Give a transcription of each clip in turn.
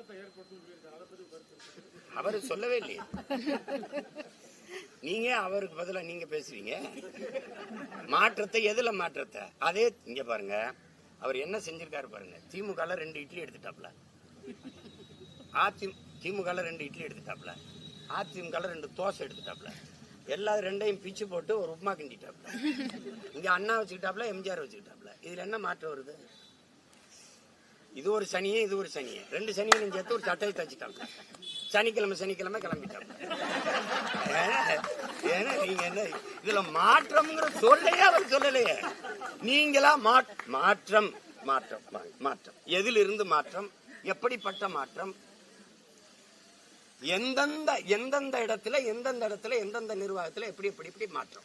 அவரு ஏற்படுத்தும் சொல்லியிருக்காரு அதை கருத்து. அவர் சொல்லவே இல்லையே. நீங்க அவருக்கு பதிலா நீங்க பேசுவீங்க? மாற்றத்தை எதுல மாற்றத்தை? அதே இங்க பாருங்க. அவர் என்ன செஞ்சிருக்காரு பாருங்க. திமுக ரெண்டு இட்லி எடுத்துட்டாப்ல. அதி திமுக ரெண்டு இட்லி எடுத்துட்டாப்ல. அதிமுக ரெண்டு தோசை எடுத்துட்டாப்ல. எல்லா ரெண்டையும் பிச்சு போட்டு ஒரு உப்மா கிண்டிட்டாப்ல. இங்க அண்ணா வச்சுக்கிட்டாப்ல எம்ஜிஆர் வச்சுக்கிட்டாப்ல. இதுல என்ன மாற்றம் வருது? இது ஒரு சனியே இது ஒரு சனியே. ரெண்டு சனியும் சேர்த்து ஒரு சட்டையை தச்சுட்டாங்க. சனிக்கிழமை சனிக்கிழமை கிளம்பிட்டாங்க. ஏன்னா- நீங்க என்ன இதுல மாற்றம்ங்கிற சொல்லையே அவர் சொல்லலையே. நீங்களா மாற்றம் மாற்றம் மாற்றம் எதில் மாற்றம். எதிலிருந்து மாற்றம் எப்படிப்பட்ட மாற்றம்? எந்தெந்த எந்தெந்த இடத்துல எந்தெந்த இடத்துல எந்தெந்த நிர்வாகத்துல எப்படி எப்படி இப்படி மாற்றம்?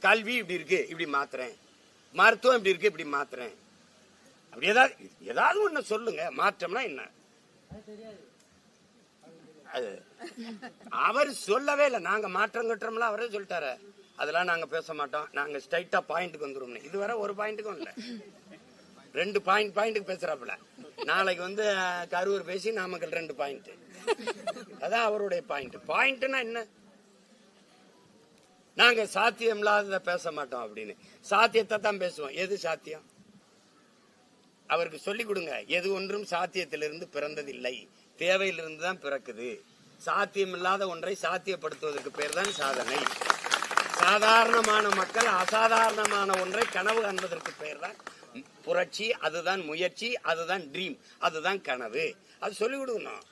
கல்வி இப்படி இருக்கு இப்படி மாத்துறேன். மருத்துவம் இப்படி இருக்கு இப்படி மாத்துறேன். அப்படி ஏதாவது ஏதாவது ஒண்ணு சொல்லுங்க. மாற்றம்னா என்ன? அது அவர் சொல்லவே இல்லை. நாங்க மாற்றம் கட்டுறோம்ல அவரே சொல்லிட்டாரு. அதெல்லாம் நாங்க பேச மாட்டோம். நாங்க ஸ்ட்ரைட்டா பாயிண்ட்டுக்கு வந்துருவோம்னு. இதுவரை ஒரு பாயிண்ட்டுக்கும் இல்லை. ரெண்டு பாயிண்ட் பாயிண்ட்டுக்கு பேசுறாப்புல. நாளைக்கு வந்து கரூர் பேசி நாமக்கல் ரெண்டு பாயிண்ட் அதான் அவருடைய பாயிண்ட் பாயிண்ட்னா என்ன? நாங்க சாத்தியம் இல்லாததை பேச மாட்டோம் அப்படின்னு. சாத்தியத்தை தான் பேசுவோம். எது சாத்தியம்? அவருக்கு சொல்லிக் கொடுங்க. எது ஒன்றும் சாத்தியத்திலிருந்து பிறந்ததில்லை. தேவையிலிருந்து தான் பிறக்குது. சாத்தியம் இல்லாத ஒன்றை சாத்தியப்படுத்துவதற்கு பேர் தான் சாதனை. சாதாரணமான மக்கள் அசாதாரணமான ஒன்றை கனவு காண்பதற்கு பேர் தான் புரட்சி அதுதான் முயற்சி அதுதான் ட்ரீம் அதுதான் கனவு. அது சொல்லிக் கொடுக்கணும்.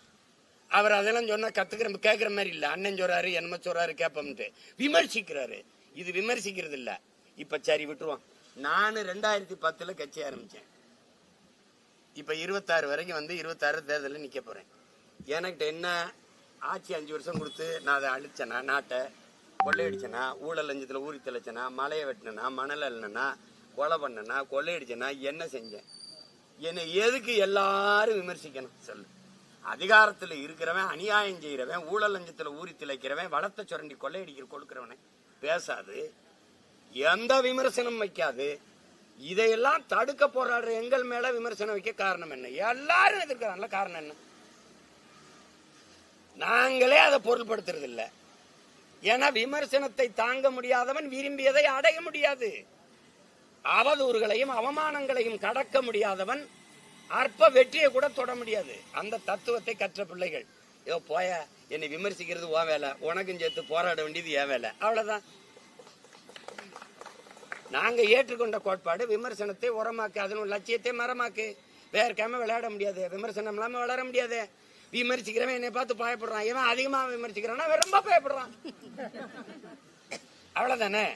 அவர் அதெல்லாம் சொன்னா கத்துக்கிற கேட்கிற மாதிரி இல்ல. அண்ணன் சொல்றாரு என்னமோ சொல்றாரு கேப்பம்ட்டு. விமர்சிக்கிறாரு. இது விமர்சிக்கிறது இல்ல இப்ப சரி விட்டுருவோம். நானு ரெண்டாயிரத்தி பத்துல கட்சி ஆரம்பிச்சேன். இப்போ இருபத்தாறு வரைக்கும் வந்து இருபத்தாறு தேர்தலில் நிற்க போகிறேன் எனக்கிட்ட என்ன ஆட்சி அஞ்சு வருஷம் கொடுத்து நான் அதை அழிச்சேனா நாட்டை கொள்ளையடிச்சேனா ஊழல் லஞ்சத்தில் ஊறி தெளிச்சேனா மலையை வெட்டினா மணல் அள்ளினா கொலை பண்ணனா கொள்ளையடிச்சனா என்ன செஞ்சேன்? என்னை எதுக்கு எல்லாரும் விமர்சிக்கணும் சொல்லு. அதிகாரத்தில் இருக்கிறவன் அநியாயம் செய்கிறவன் ஊழல் லஞ்சத்தில் ஊறி திளைக்கிறவன் வளத்தை சுரண்டி கொள்ளையடிக்கிற கொடுக்கிறவனை பேசாது. எந்த விமர்சனம் வைக்காது. இதையெல்லாம் தடுக்க போராடுற எங்கள் மேல விமர்சனம் வைக்க காரணம் என்ன? எல்லாரும் எதிர்க்கிறாங்கள காரணம் என்ன? நாங்களே அதை பொருள்படுத்துறது இல்ல. ஏன்னா விமர்சனத்தை தாங்க முடியாதவன் விரும்பியதை அடைய முடியாது. அவதூறுகளையும் அவமானங்களையும் கடக்க முடியாதவன் அற்ப வெற்றியை கூட தொட முடியாது. அந்த தத்துவத்தை கற்ற பிள்ளைகள் ஏ போய என்னை விமர்சிக்கிறது ஓ வேலை. உனக்கும் சேர்த்து போராட வேண்டியது ஏன் வேலை. அவ்வளவுதான். நாங்க ஏற்றுக்கொண்ட கோட்பாடு விமர்சனத்தை உரமாக்கு அதன் லட்சியத்தை மரமாக்கு. வேர்க்காம விளையாட முடியாது. விமர்சனம் இல்லாம வளர முடியாது. விமர்சிக்கிறவன் என்னை பார்த்து பயப்படுறான். இவன் அதிகமா விமர்சிக்கிறான் அவன் ரொம்ப பயப்படுறான். அவ்வளவுதானே?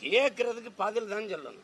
கேட்கறதுக்கு பதில் தான் சொல்லணும்.